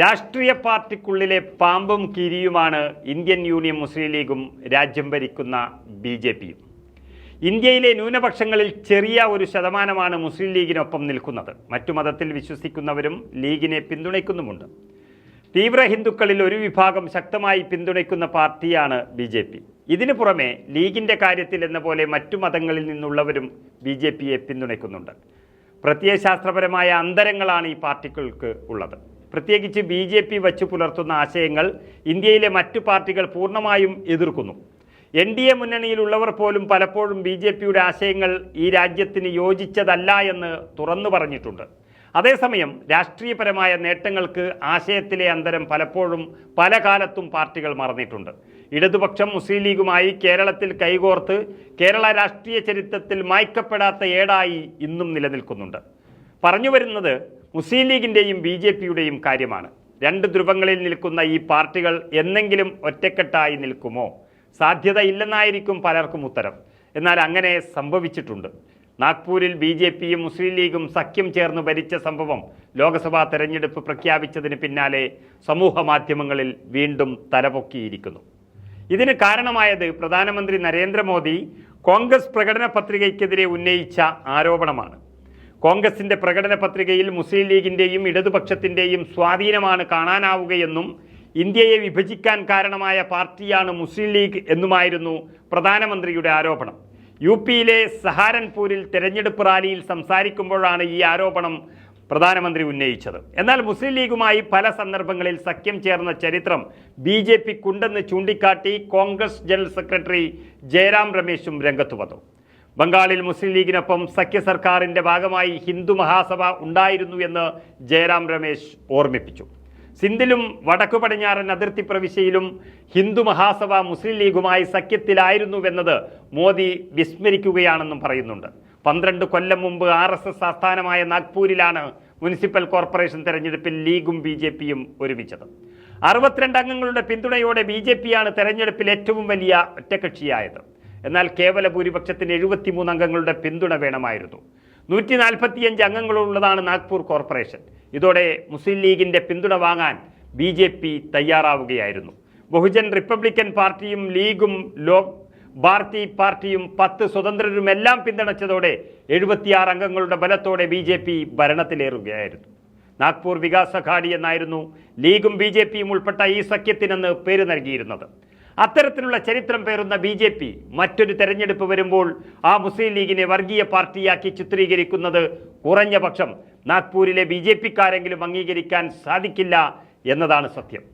രാഷ്ട്രീയ പാർട്ടിക്കുള്ളിലെ പാമ്പും കിരിയുമാണ് Indian union മുസ്ലിം ലീഗും രാജ്യം ഭരിക്കുന്ന ബി ജെ പിയും. ഇന്ത്യയിലെ ന്യൂനപക്ഷങ്ങളിൽ ചെറിയ ഒരു ശതമാനമാണ് മുസ്ലിം ലീഗിനൊപ്പം നിൽക്കുന്നത്. മറ്റു മതത്തിൽ വിശ്വസിക്കുന്നവരും ലീഗിനെ പിന്തുണയ്ക്കുന്നുമുണ്ട്. തീവ്ര ഹിന്ദുക്കളിൽ ഒരു വിഭാഗം ശക്തമായി പിന്തുണയ്ക്കുന്ന പാർട്ടിയാണ് ബി ജെ പി. ഇതിനു പുറമെ ലീഗിന്റെ കാര്യത്തിൽ എന്ന പോലെ മറ്റു മതങ്ങളിൽ നിന്നുള്ളവരും ബി ജെ പിയെ പിന്തുണയ്ക്കുന്നുണ്ട്. പ്രത്യയശാസ്ത്രപരമായ അന്തരങ്ങളാണ് ഈ പാർട്ടികൾക്ക് ഉള്ളത്. പ്രത്യേകിച്ച് ബി ജെ പി വച്ചു പുലർത്തുന്ന ആശയങ്ങൾ ഇന്ത്യയിലെ മറ്റു പാർട്ടികൾ പൂർണമായും എതിർക്കുന്നു. എൻ ഡി എ മുന്നണിയിലുള്ളവർ പോലും പലപ്പോഴും ബി ജെ പിയുടെ ആശയങ്ങൾ ഈ രാജ്യത്തിന് യോജിച്ചതല്ല എന്ന് തുറന്നു പറഞ്ഞിട്ടുണ്ട്. അതേസമയം രാഷ്ട്രീയപരമായ നേട്ടങ്ങൾക്ക് ആശയത്തിലെ അന്തരം പലപ്പോഴും പല കാലത്തും പാർട്ടികൾ മറന്നിട്ടുണ്ട്. ഇടതുപക്ഷം മുസ്ലിം ലീഗുമായി കേരളത്തിൽ കൈകോർത്ത് കേരള രാഷ്ട്രീയ ചരിത്രത്തിൽ മായ്ക്കപ്പെടാത്ത ഏടായി ഇന്നും നിലനിൽക്കുന്നുണ്ട്. പറഞ്ഞു വരുന്നത് മുസ്ലിം ലീഗിന്റെയും ബി ജെ പിയുടെയും കാര്യമാണ്. രണ്ട് ധ്രുവങ്ങളിൽ നിൽക്കുന്ന ഈ പാർട്ടികൾ എന്നെങ്കിലും ഒറ്റക്കെട്ടായി നിൽക്കുമോ? സാധ്യതയില്ലെന്നായിരിക്കും പലർക്കും ഉത്തരം. എന്നാൽ അങ്ങനെ സംഭവിച്ചിട്ടുണ്ട്. നാഗ്പൂരിൽ ബി ജെ പിയും മുസ്ലിം ലീഗും സഖ്യം ചേർന്ന് ഭരിച്ച സംഭവം ലോക്സഭാ തെരഞ്ഞെടുപ്പ് പ്രഖ്യാപിച്ചതിന് പിന്നാലെ സമൂഹ മാധ്യമങ്ങളിൽ വീണ്ടും തലപൊക്കിയിരിക്കുന്നു. ഇതിന് കാരണമായത് പ്രധാനമന്ത്രി നരേന്ദ്രമോദി കോൺഗ്രസ് പ്രകടന പത്രികയ്ക്കെതിരെ ഉന്നയിച്ച ആരോപണമാണ്. കോൺഗ്രസിന്റെ പ്രകടന പത്രികയിൽ മുസ്ലിം ലീഗിന്റെയും ഇടതുപക്ഷത്തിന്റെയും സ്വാധീനമാണ് കാണാനാവുകയെന്നും ഇന്ത്യയെ വിഭജിക്കാൻ കാരണമായ പാർട്ടിയാണ് മുസ്ലിം ലീഗ് എന്നുമായിരുന്നു പ്രധാനമന്ത്രിയുടെ ആരോപണം. യു പിയിലെ സഹാരൻപൂരിൽ തെരഞ്ഞെടുപ്പ് റാലിയിൽ സംസാരിക്കുമ്പോഴാണ് ഈ ആരോപണം പ്രധാനമന്ത്രി ഉന്നയിച്ചത്. എന്നാൽ മുസ്ലിം ലീഗുമായി പല സന്ദർഭങ്ങളിൽ സഖ്യം ചേർന്ന ചരിത്രം ബി ജെ പിക്കുണ്ടെന്ന് ചൂണ്ടിക്കാട്ടി കോൺഗ്രസ് ജനറൽ സെക്രട്ടറി ജയറാം രമേശും രംഗത്തു വന്നു. ബംഗാളിൽ മുസ്ലിം ലീഗിനൊപ്പം സഖ്യ സർക്കാരിന്റെ ഭാഗമായി ഹിന്ദു മഹാസഭ ഉണ്ടായിരുന്നു എന്ന് ജയറാം രമേശ് ഓർമ്മിപ്പിച്ചു. സിന്ധിലും വടക്കു പടിഞ്ഞാറൻ അതിർത്തി പ്രവിശ്യയിലും ഹിന്ദു മഹാസഭ മുസ്ലിം ലീഗുമായി സഖ്യത്തിലായിരുന്നുവെന്നത് മോദി വിസ്മരിക്കുകയാണെന്നും പറയുന്നുണ്ട്. പന്ത്രണ്ട് കൊല്ലം മുമ്പ് ആർ എസ് എസ് ആസ്ഥാനമായ നാഗ്പൂരിലാണ് മുനിസിപ്പൽ കോർപ്പറേഷൻ തെരഞ്ഞെടുപ്പിൽ ലീഗും ബി ജെ പിയും ഒരുമിച്ചത്. അറുപത്തിരണ്ട് അംഗങ്ങളുടെ പിന്തുണയോടെ ബി ജെ പിയാണ് തെരഞ്ഞെടുപ്പിൽ ഏറ്റവും വലിയ ഒറ്റകക്ഷിയായത് എന്നാൽ കേവല ഭൂരിപക്ഷത്തിന് എഴുപത്തിമൂന്ന് അംഗങ്ങളുടെ പിന്തുണ വേണമായിരുന്നു. നൂറ്റി നാൽപ്പത്തിയഞ്ച് അംഗങ്ങളുള്ളതാണ് നാഗ്പൂർ കോർപ്പറേഷൻ. ഇതോടെ മുസ്ലിം ലീഗിന്റെ പിന്തുണ വാങ്ങാൻ ബി ജെ പി തയ്യാറാവുകയായിരുന്നു. ബഹുജൻ റിപ്പബ്ലിക്കൻ പാർട്ടിയും ലീഗും ലോക് ഭാർത്തി പാർട്ടിയും പത്ത് സ്വതന്ത്രരുമെല്ലാം പിന്തുണച്ചതോടെ എഴുപത്തിയാറ് അംഗങ്ങളുടെ ബലത്തോടെ ബി ജെ പി ഭരണത്തിലേറുകയായിരുന്നു. നാഗ്പൂർ വികാസ് എന്നായിരുന്നു ലീഗും ബി ജെ പിയും ഉൾപ്പെട്ട ഈ സഖ്യത്തിനെന്ന് പേര് നൽകിയിരുന്നത്. അത്തരത്തിലുള്ള ചരിത്രം പേറുന്ന ബി ജെ പി മറ്റൊരു തെരഞ്ഞെടുപ്പ് വരുമ്പോൾ ആ മുസ്ലിം ലീഗിനെ വർഗീയ പാർട്ടിയാക്കി ചിത്രീകരിക്കുന്നത് കുറഞ്ഞ പക്ഷം നാഗ്പൂരിലെ ബി ജെ പിക്കാരെങ്കിലും അംഗീകരിക്കാൻ സാധിക്കില്ല എന്നതാണ് സത്യം.